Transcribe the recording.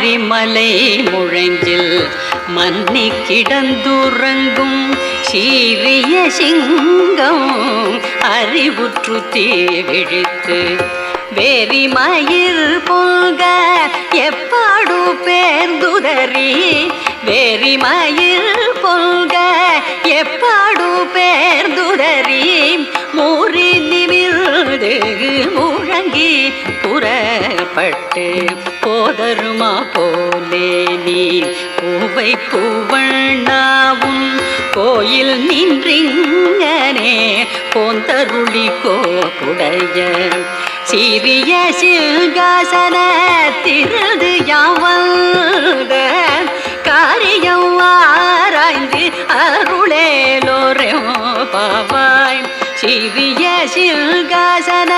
மாரிமலை முழஞ்சில் மன்னி கிடந்துறங்கும் சீரிய சிங்கம் அறிவுற்று தீவிழித்து வேரிமயிர் போக எப்பாடு பேர்ந்துதறி வேரிமயிர் போக எப்பாடு பேர்ந்து புறப்பட்டு போதருமா போலே நீ பூவை பூவண்ணாவும் கோயில் நின்றிங்கனே போந்தருளி கோப்புடைய சிறிய சிங்காசன திருது யாவந்த காரியம் ஆராய்ந்து அருளேலோரே பாவாய். சிறிய சிங்காசன